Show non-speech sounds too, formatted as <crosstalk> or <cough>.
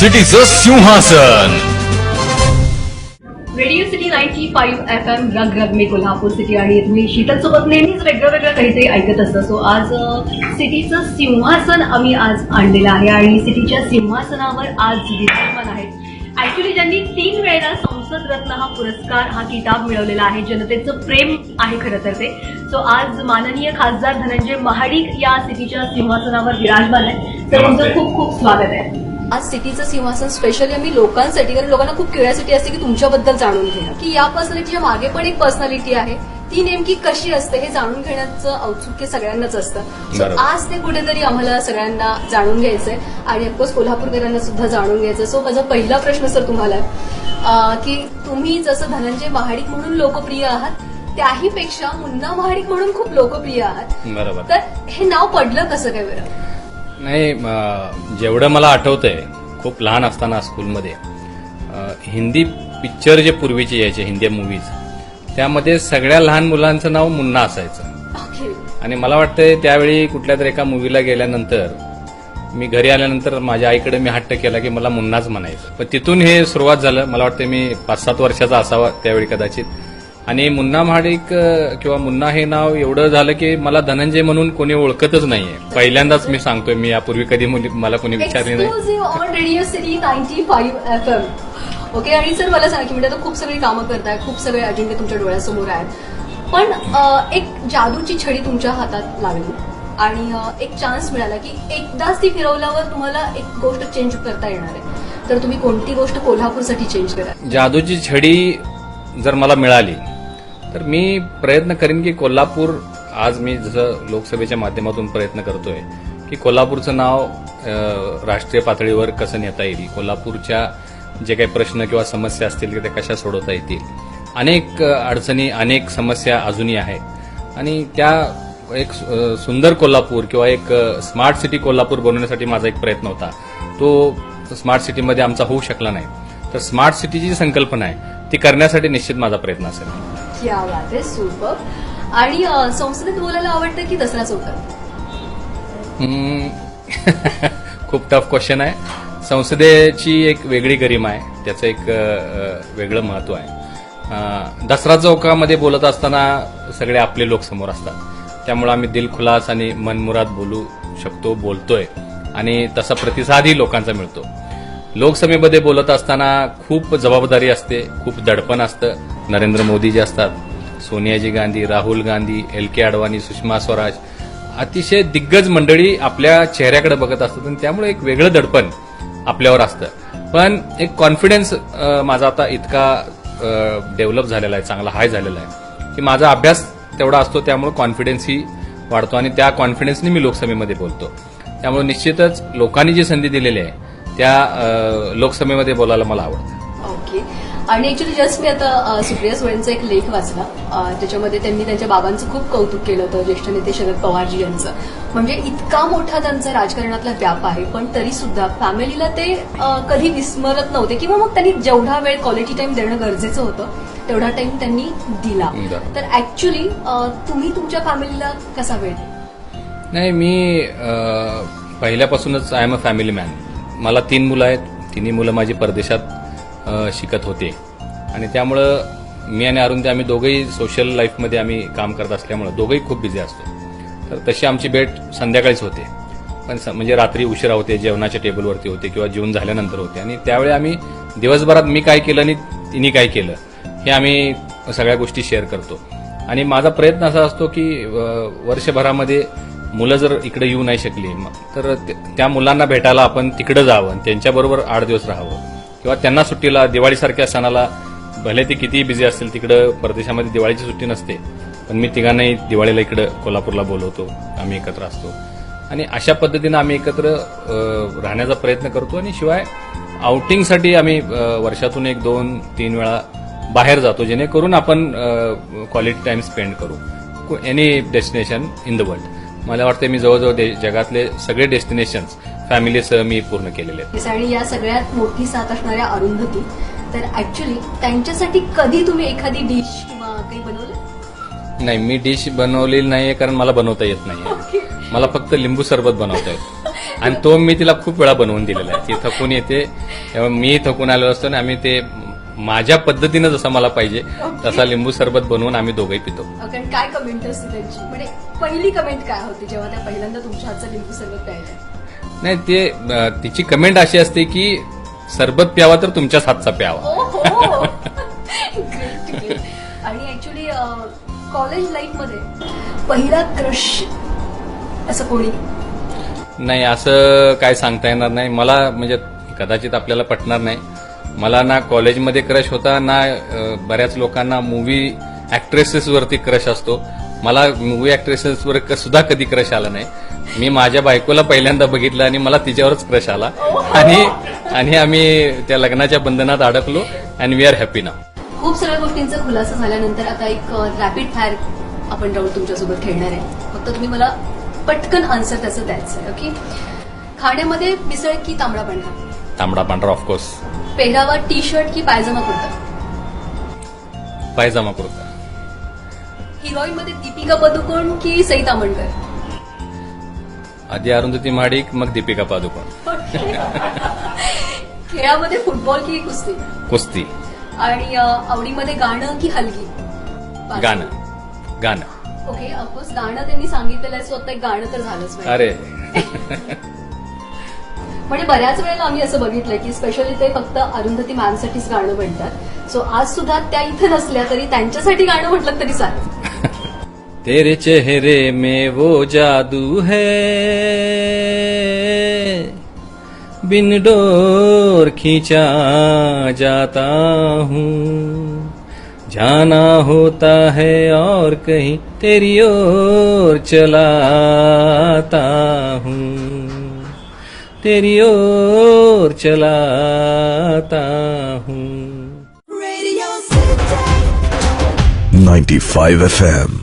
सिटीचं सिंहासन. Radio city ninety five F M रग रग मी कोल्हापूर सिटी आणि तुम्ही शीतल सोबत नेहमीच वेगळं वेगळं काहीतरी ऐकत असतं. सो आज सिटीचं सिंहासन आम्ही आज आणलेलं आहे आणि सिटीच्या सिंहासनावर आज विराजमान आहेत. ऍक्च्युली ज्यांनी तीन वेळेला संसद रत्न हा पुरस्कार हा किताब मिळवलेला आहे जनतेचं प्रेम आहे खरं तर ते. सो आज माननीय खासदार धनंजय महाडिक या सिटीच्या सिंहासनावर विराजमान आहे तर तुमचं खूप खूप स्वागत आहे. आज सिटीचं सिंहासन स्पेशली आम्ही लोकांसाठी कारण लोकांना खूप क्युरियासिटी असते की तुमच्याबद्दल जाणून घेणं. की या पर्सनॅलिटीच्या मागे पण एक पर्सनॅलिटी आहे. ती नेमकी कशी असते हे जाणून घेण्याचं औत्सुक्य सगळ्यांनाच असतं. आज ते कुठेतरी आम्हाला सगळ्यांना जाणून घ्यायचंय. आणि ऑफकोर्स कोल्हापूरकरांना सुद्धा जाणून घ्यायचं सो माझा पहिला प्रश्न सर तुम्हाला की तुम्ही जसं धनंजय महाडिक म्हणून लोकप्रिय आहात त्याहीपेक्षा मुन्ना महाडिक म्हणून खूप लोकप्रिय आहात. तर हे नाव पडलं कसं काय बरं? नाही जेवढं मला आठवतंय खूप लहान असताना स्कूलमध्ये हिंदी पिक्चर जे पूर्वीचे यायचे हिंदी मूवीज त्यामध्ये सगळ्या लहान मुलांचं नाव मुन्ना असायचं. आणि मला वाटतंय त्यावेळी कुठल्या तरी एका मूवीला गेल्यानंतर मी घरी आल्यानंतर माझ्या आईकडे मी हट्ट केला की मला मुन्नाच म्हणायचं. पण तिथून हे सुरुवात झालं. मला वाटतं मी पाच सात वर्षाचा असावा त्यावेळी कदाचित. आणि मुन्ना महाडिक किंवा मुन्ना हे नाव एवढं झालं की मला धनंजय म्हणून कोणी ओळखतच नाहीये. पहिल्यांदाच मी सांगतोय मी यापूर्वी कधी मुली- कोणी विचारले नाही. ओके आणि सर मला सांगा की म्हणजे आता खूप सगळी कामं करताय खूप सगळे अजेंडे तुमच्या डोळ्यासमोर आहेत. पण एक जादूची छडी तुमच्या हातात लागली. आणि एक चान्स मिळाला की एकदाच ती फिरवल्यावर तुम्हाला एक गोष्ट चेंज करता येणार आहे. तर तुम्ही कोणती गोष्ट कोल्हापूरसाठी चेंज करा जादूची छडी जर मला मिळाली तर मी प्रयत्न करेन की कोल्हापूर आज मी जसं लोकसभेच्या माध्यमातून प्रयत्न करतोय की कोल्हापूरचं नाव राष्ट्रीय पातळीवर कसं नेता येईल? कोल्हापूरच्या जे काही प्रश्न किंवा समस्या असतील की त्या कशा सोडवता येतील? अनेक अडचणी अनेक समस्या अजूनही आहेत. आणि त्या एक सुंदर कोल्हापूर किंवा एक स्मार्ट सिटी कोल्हापूर बनवण्यासाठी माझा एक प्रयत्न होता. तो स्मार्ट सिटीमध्ये आमचा होऊ शकला नाही. तर स्मार्ट सिटीची जी संकल्पना आहे ती करण्यासाठी निश्चित माझा प्रयत्न असेल. क्या बात आहे सुपर आणि अं, संसदेत बोलायला आवडतं की दसरा चौकात हम्म. <laughs> खूप टफ क्वेश्चन आहे. संसदेची एक वेगळी गरिमा आहे. त्याचं एक अ, अ, वेगळं महत्त्व आहे. अ, दसरा चौकामध्ये बोलत असताना सगळे आपले लोक समोर असतात. त्यामुळे आम्ही दिलखुलास आणि मनमुराद बोलू शकतो बोलतोय. आणि तसा प्रतिसादही लोकांचा मिळतो. लोकसभेमध्ये बोलत असताना खूप जबाबदारी असते खूप दडपण असतं. नरेंद्र मोदी जे असतात सोनियाजी गांधी राहुल गांधी एल के अडवाणी सुषमा स्वराज अतिशय दिग्गज मंडळी आपल्या चेहऱ्याकडे बघत असतात आणि त्यामुळे एक वेगळं दडपण आपल्यावर असतं. पण एक कॉन्फिडन्स माझा आता इतका डेव्हलप झालेला आहे चांगला हाय झालेला आहे. की माझा अभ्यास तेवढा असतो त्यामुळे कॉन्फिडन्सही वाढतो आणि त्या कॉन्फिडन्सने मी लोकसभेमध्ये बोलतो. त्यामुळे निश्चितच लोकांनी जी संधी दिलेली आहे त्या लोकसभेमध्ये बोलायला मला आवडतं. ओके. आणि ऍक्च्युली जस्ट मी आता सुप्रिया सुळेंचा एक लेख वाचला. त्याच्यामध्ये त्यांनी त्यांच्या बाबांचं खूप कौतुक केलं होतं ज्येष्ठ नेते शरद पवारजी यांचं. म्हणजे इतका मोठा त्यांचा राजकारणातला व्याप आहे पण तरी सुद्धा फॅमिलीला ते कधी विस्मरत नव्हते. किंवा मग त्यांनी जेवढा वेळ क्वालिटी टाइम देणं गरजेचं होतं तेवढा टाइम त्यांनी दिला. तर ऍक्च्युली तुम्ही तुमच्या फॅमिलीला कसा वेळ? नाही मी पहिल्यापासूनच I am a family man मला तीन मुलं आहेत. तिन्ही मुलं माझी परदेशात शिकत होते. आणि त्यामुळं मी आणि अरुंद आम्ही दोघंही सोशल लाईफमध्ये आम्ही काम करत असल्यामुळं दोघंही खूप बिझी असतो. तर तशी आमची भेट संध्याकाळीच होते. पण स- म्हणजे रात्री उशिरा होते जेवणाच्या टेबलवरती होते किंवा जेवण झाल्यानंतर होते. आणि त्यावेळी आम्ही दिवसभरात मी काय केलं आणि तिने काय केलं हे आम्ही सगळ्या गोष्टी शेअर करतो. आणि माझा प्रयत्न असा असतो की वर्षभरामध्ये मुलं जर इकडे येऊ नाही शकली तर त्या मुलांना भेटायला आपण तिकडे जावं आणि त्यांच्याबरोबर आठ दिवस राहावं. किंवा त्यांना सुट्टीला दिवाळीसारख्या सणाला भले ते कितीही बिझी असतील तिकडं परदेशामध्ये दिवाळीची सुट्टी नसते पण मी तिघांनाही दिवाळीला इकडं कोल्हापूरला बोलवतो आम्ही एकत्र असतो. आणि अशा पद्धतीनं आम्ही एकत्र राहण्याचा प्रयत्न करतो आणि शिवाय आउटिंगसाठी आम्ही वर्षातून एक दोन तीन वेळा बाहेर जातो जेणेकरून आपण क्वालिटी टाइम स्पेंड करू. Any destination in the world मला वाटतं मी जवळजवळ दे- जगातले सगळे डेस्टिनेशन्स फॅमिलीसह मी पूर्ण केलेले आहेत. आणि या सगळ्यात मोठी साथ असणाऱ्या अरुंधती तर ऍक्च्युली त्यांच्यासाठी कधी तुम्ही एखादी डिश किंवा काही बनवलं? नाही मी डिश बनवलेली नाहीये कारण मला बनवता येत नाहीये. मला फक्त लिंबू सरबत बनवता येत. आणि तो मी तिला खूप वेळा बनवून दिलेला आहे. ती थकून येते. तेव्हा मी थकून आलेलो असतो आणि आम्ही ते माझ्या पद्धतीनं जसा मला पाहिजे तसा लिंबू सरबत बनवून आम्ही दोघंही पितो. कारण काय कमेंट असते त्यांची? म्हणजे पहिली कमेंट काय होती जेव्हा त्या पहिल्यांदा तुमच्या हातचं लिंबू सरबत प्यायला? नाही ते अं, तिची कमेंट अशी असते की सरबत प्यावा तर तुमच्याच हातचा प्यावा. ओहो! <laughs> Great, great. आणि ऍक्च्युली कॉलेज लाईफमध्ये पहिला क्रश असं कोणी? नाही असं काय सांगता येणार नाही. मला म्हणजे कदाचित आपल्याला पटणार नाही. मला ना कॉलेजमध्ये क्रश होता ना बऱ्याच लोकांना मूवी ऍक्ट्रेसेस वरती क्रश असतो. मला मूवी ऍक्ट्रेसेस वर क- सुद्धा कधी क्रश आला नाही. मी माझ्या बायकोला पहिल्यांदा बघितलं आणि मला तिच्यावरच क्रश आला. आणि आणि आम्ही त्या लग्नाच्या बंधनात अडकलो अँड वी आर हॅपी ना खूप सगळ्या गोष्टींचा खुलासा झाल्यानंतर आता एक रॅपिड फायर आपण राहुल तुमच्यासोबत खेळणार आहे. फक्त तुम्ही मला पटकन आन्सर त्याचं द्यायचं आहे ओके खाण्यामध्ये मिसळ की तांबडा पांढरा? तांबडा पांढरा ऑफकोर्स पेहरावा टी शर्ट की pyjama kurta? Pyjama kurta. Heroine मध्ये दीपिका पदुकोण की सई तामणकर आधी अरुंधती महाडिक मग दीपिका पादुकोण. <laughs> खेळामध्ये फुटबॉल की कुस्ती? कुस्ती. आणि आवडीमध्ये गाणं की हलगी? गाणं. गाणं. ओके ऑफकोर्स गाणं त्यांनी सांगितलेलं आहे सो आता गाणं तर झालंच. अरे. <laughs> म्हणजे बऱ्याच वेळेला आम्ही असं बघितलंय की स्पेशली ते फक्त अरुंधती मॅमसाठीच गाणं म्हणतात. सो आज सुद्धा त्या इथं नसल्या तरी त्यांच्यासाठी गाणं म्हटलं तरी चालेल. <laughs> तेरे चेहरे में वो जादू है. बिन डोर खींचा जाता हूँ। जाना होता है और कहीं तेरी ओर चलाता हूँ। तेरी ओर चलाता हूँ। 95 FM